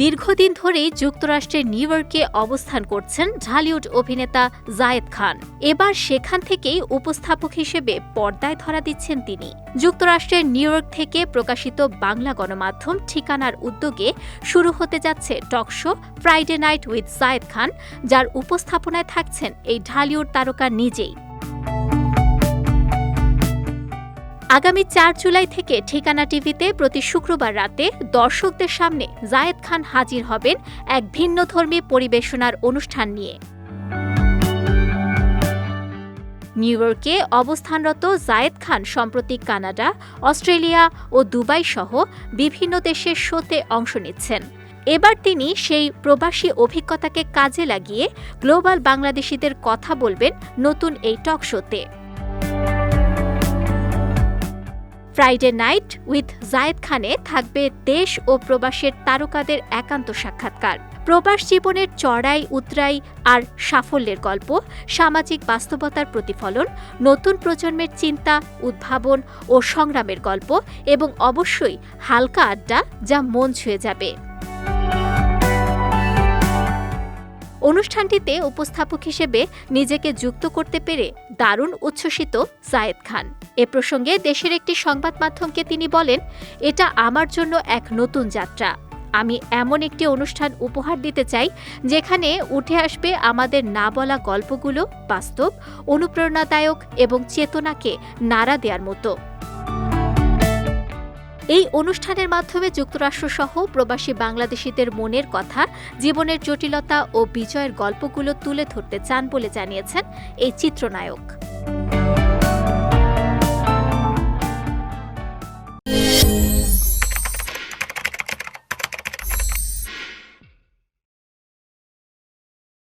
দীর্ঘদিন ধরেই যুক্তরাষ্ট্রের নিউ ইয়র্কে অবস্থান করছেন ঢালিউড অভিনেতা জায়েদ খান। এবার সেখান থেকেই উপস্থাপক হিসেবে পর্দায় ধরা দিচ্ছেন তিনি। যুক্তরাষ্ট্রের নিউ ইয়র্ক থেকে প্রকাশিত বাংলা গণমাধ্যম ঠিকানার উদ্যোগে শুরু হতে যাচ্ছে talk show Friday night with Zayed Khan, যার উপস্থাপনায় থাকছেন এই ঢালিউড তারকা নিজেই। আগামী চার জুলাই থেকে ঠিকানা টিভিতে প্রতি শুক্রবার রাতে দর্শকদের সামনে জায়েদ খান হাজির হবেন এক ভিন্নধর্মী পরিবেশনার অনুষ্ঠান নিয়ে। নিউ ইয়র্কে অবস্থানরত জায়েদ খান সম্প্রতি কানাডা, অস্ট্রেলিয়া ও দুবাই সহ বিভিন্ন দেশের শোতে অংশ নিচ্ছেন। এবার তিনি সেই প্রবাসী অভিজ্ঞতাকে কাজে লাগিয়ে গ্লোবাল বাংলাদেশিদের কথা বলবেন নতুন এই টক শোতে। ফ্রাইডে নাইট উইথ জায়েদ খানে থাকবে দেশ ও প্রবাসের তারকাদের একান্ত সাক্ষাৎকার। প্রবাস জীবনের চড়াই, উতরাই আর সাফল্যের গল্প, সামাজিক বাস্তবতার প্রতিফলন, নতুন প্রজন্মের চিন্তা, উদ্ভাবন ও সংগ্রামের গল্প এবং অবশ্যই হালকা আড্ডা যা মন ছুঁয়ে যাবে। অনুষ্ঠানটিতে উপস্থাপক হিসেবে নিজেকে যুক্ত করতে পেরে দারুণ উচ্ছ্বসিত জায়েদ খান। এ প্রসঙ্গে দেশের একটি সংবাদ মাধ্যমকে তিনি বলেন, এটা আমার জন্য এক নতুন যাত্রা। আমি এমন একটি অনুষ্ঠান উপহার দিতে চাই, যেখানে উঠে আসবে আমাদের না বলা গল্পগুলো বাস্তব, অনুপ্রেরণাদায়ক এবং চেতনাকে নাড়া দেওয়ার মতো। এই অনুষ্ঠানের মাধ্যমে যুক্তরাষ্ট্রসহ প্রবাসী বাংলাদেশিদের মনের কথা, জীবনের জটিলতা ও বিজয়ের গল্পগুলো তুলে ধরতে চান বলে জানিয়েছেন এই চিত্রনায়ক।